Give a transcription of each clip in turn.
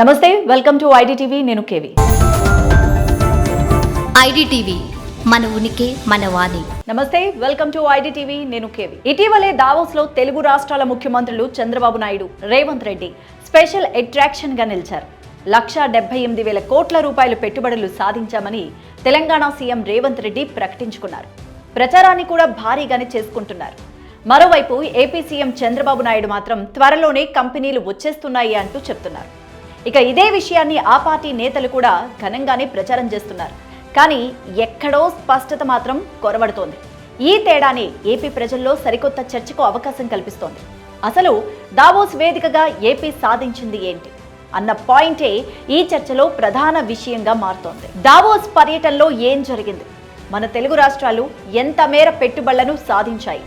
నమస్తే welcome to IDTV నేను KV. IDTV మన ఉనికి మన వాణి. నమస్తే వెల్కమ్ టు ఐడిటీవీ నేను కేవి. ఇటీవలే దావోస్లో తెలుగు రాష్ట్రాల ముఖ్యమంత్రులు చంద్రబాబు నాయుడు రేవంత్ రెడ్డి స్పెషల్ అట్రాక్షన్గా నిలిచారు. లక్షా డెబ్బై ఎనిమిది వేల కోట్ల రూపాయల పెట్టుబడులు సాధించామని తెలంగాణ సీఎం రేవంత్ రెడ్డి ప్రకటించుకున్నారు. ప్రచారాన్ని కూడా భారీగానే చేసుకుంటున్నారు. మరోవైపు ఏపీ సీఎం చంద్రబాబు నాయుడు మాత్రం త్వరలోనే కంపెనీలు వచ్చేస్తున్నాయి అంటూ చెప్తున్నారు. ఇక ఇదే విషయాన్ని ఆ పార్టీ నేతలు కూడా ఘనంగానే ప్రచారం చేస్తున్నారు. కానీ ఎక్కడో స్పష్టత మాత్రం కొరబడుతోంది ఈ తేడానే ఏపీ ప్రజల్లో సరికొత్త చర్చకు అవకాశం కల్పిస్తోంది. అసలు దావోస్ వేదికగా ఏపీ సాధించింది ఏంటి? అన్న పాయింటే ఈ చర్చలో ప్రధాన విషయంగా మారుతోంది. దావోస్ పర్యటనలో ఏం జరిగింది? మన తెలుగు రాష్ట్రాలు ఎంత మేర పెట్టుబడులను సాధించాయి?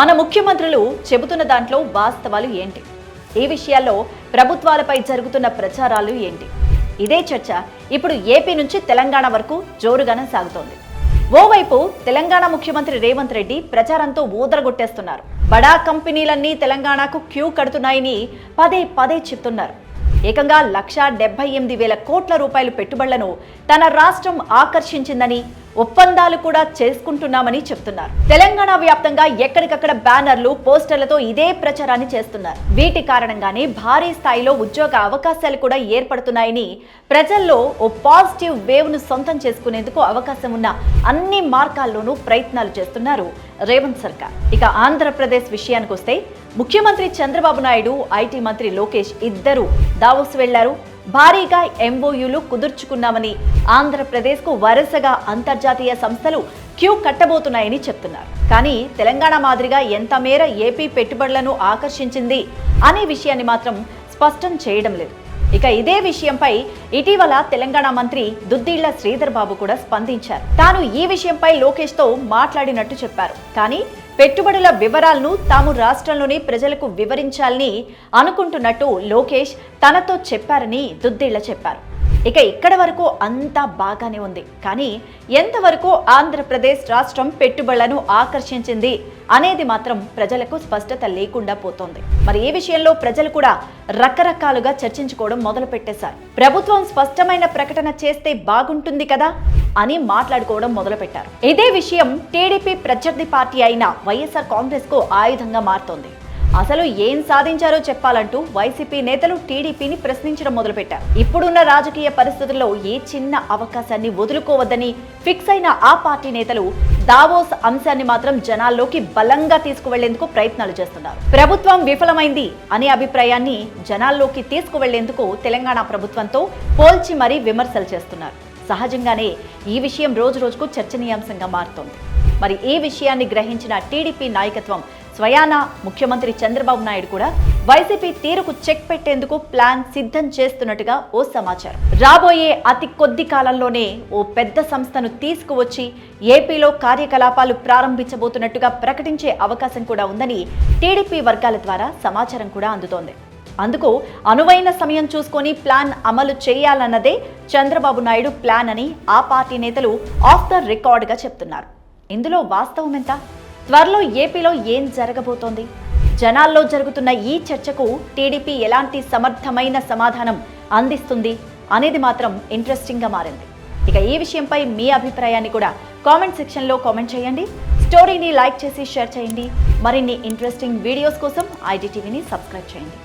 మన ముఖ్యమంత్రులు చెబుతున్న దాంట్లో వాస్తవాలు ఏంటి? ఈ విషయాల్లో ప్రభుత్వాలపై జరుగుతున్న ప్రచారాలు ఏంటి? ఇదే చర్చ ఇప్పుడు ఏపీ నుంచి తెలంగాణ వరకు జోరుగానే సాగుతోంది. ఓవైపు తెలంగాణ ముఖ్యమంత్రి రేవంత్ రెడ్డి ప్రచారంతో ఊదరగొట్టేస్తున్నారు. బడా కంపెనీలన్నీ తెలంగాణకు క్యూ కడుతున్నాయని పదే పదే చెప్తున్నారు. ఏకంగా లక్షా డెబ్బై ఎనిమిది వేల కోట్ల రూపాయల పెట్టుబడులను తన రాష్ట్రం ఆకర్షించిందని ఒప్పందాలు కూడా చేసుకుంటున్నామని చెప్తున్నారు. తెలంగాణ వ్యాప్తంగా ఎక్కడికక్కడ బ్యానర్లు పోస్టర్లతో ఇదే ప్రచారాన్ని చేస్తున్నారు. వీటి కారణంగానే భారీ స్థాయిలో ఉద్యోగ అవకాశాలు కూడా ఏర్పడుతున్నాయని ప్రజల్లో ఓ పాజిటివ్ వేవ్ను సొంతం చేసుకునేందుకు అవకాశం ఉన్న అన్ని మార్గాల్లోనూ ప్రయత్నాలు చేస్తున్నారు రేవంత్ సర్కార్. ఇక ఆంధ్రప్రదేశ్ విషయానికి వస్తే ముఖ్యమంత్రి చంద్రబాబు నాయుడు ఐటీ మంత్రి లోకేష్ ఇద్దరు దావోస్ వెళ్ళారు భారీగా ఎంఓయూలు కుదుర్చుకున్నామని ఆంధ్రప్రదేశ్కు వరుసగా అంతర్జాతీయ సంస్థలు క్యూ కట్టబోతున్నాయని చెప్తున్నారు. కానీ తెలంగాణ మాదిరిగా ఎంత మేర ఏపీ పెట్టుబడులను ఆకర్షించింది అనే విషయాన్ని మాత్రం స్పష్టం చేయడం లేదు. ఇక ఇదే విషయంపై ఇటీవల తెలంగాణ మంత్రి దుద్దిళ్ళ శ్రీధర్ బాబు కూడా స్పందించారు. తాను ఈ విషయంపై లోకేష్తో మాట్లాడినట్టు చెప్పారు. కానీ పెట్టుబడుల వివరాలను తాము రాష్ట్రంలోని ప్రజలకు వివరించాలని అనుకుంటున్నట్టు లోకేష్ తనతో చెప్పారని దుద్దిళ్ళ చెప్పారు. ఇక ఇక్కడ వరకు అంతా బాగానే ఉంది. కానీ ఎంతవరకు ఆంధ్రప్రదేశ్ రాష్ట్రం పెట్టుబడులను ఆకర్షించింది అనేది మాత్రం ప్రజలకు స్పష్టత లేకుండా పోతోంది. మరి ఈ విషయంలో ప్రజలు కూడా రకరకాలుగా చర్చించుకోవడం మొదలు పెట్టేశారు ప్రభుత్వం స్పష్టమైన ప్రకటన చేస్తే బాగుంటుంది కదా? అని మాట్లాడుకోవడం మొదలుపెట్టారు. ఇదే విషయం టీడీపీ ప్రత్యర్థి పార్టీ అయిన వైఎస్ఆర్ కాంగ్రెస్కు ఆయుధంగా మారుతోంది. అసలు ఏం సాధించారో చెప్పాలంటూ వైసీపీ నేతలు టీడీపీని ప్రశ్నించడం మొదలుపెట్టారు. ఇప్పుడున్న రాజకీయ పరిస్థితుల్లో ఏ చిన్న అవకాశాన్ని వదులుకోవద్దని ఫిక్స్ అయిన ఆ పార్టీ నేతలు దావోస్ అంశాన్ని మాత్రం జనాల్లోకి బలంగా తీసుకువెళ్ళేందుకు ప్రయత్నాలు చేస్తున్నారు. ప్రభుత్వం విఫలమైంది అనే అభిప్రాయాన్ని జనాల్లోకి తీసుకువెళ్ళేందుకు తెలంగాణ ప్రభుత్వంతో పోల్చి మరీ విమర్శలు చేస్తున్నారు. సహజంగానే ఈ విషయం రోజు రోజుకు చర్చనీయాంశంగా మారుతోంది. మరి ఈ విషయాన్ని గ్రహించిన టీడీపీ నాయకత్వం స్వయాన ముఖ్యమంత్రి చంద్రబాబు నాయుడు కూడా వైసీపీ తీరుకు చెక్ పెట్టేందుకు ప్లాన్ సిద్ధం చేస్తున్నట్టుగా ఓ సమాచారం. రాబోయే అతి కొద్ది కాలంలోనే ఓ పెద్ద సంస్థను తీసుకువచ్చి ఏపీలో కార్యకలాపాలు ప్రారంభించబోతున్నట్టుగా ప్రకటించే అవకాశం కూడా ఉందని టీడీపీ వర్గాల ద్వారా సమాచారం కూడా అందుతోంది. అందుకు అనువైన సమయం చూసుకొని ప్లాన్ అమలు చేయాలన్నదే చంద్రబాబు నాయుడు ప్లాన్ అని ఆ పార్టీ నేతలు ఆఫ్ ద రికార్డ్గా చెప్తున్నారు. ఇందులో వాస్తవం ఎంత? త్వరలో ఏపీలో ఏం జరగబోతోంది? జనాల్లో జరుగుతున్న ఈ చర్చకు టీడీపీ ఎలాంటి సమర్థమైన సమాధానం అందిస్తుంది అనేది మాత్రం ఇంట్రెస్టింగ్గా మారింది. ఇక ఈ విషయంపై మీ అభిప్రాయాన్ని కూడా కామెంట్ సెక్షన్లో కామెంట్ చేయండి. స్టోరీని లైక్ చేసి షేర్ చేయండి. మరిన్ని ఇంట్రెస్టింగ్ వీడియోస్ కోసం ఐడి టీవీని సబ్స్క్రైబ్ చేయండి.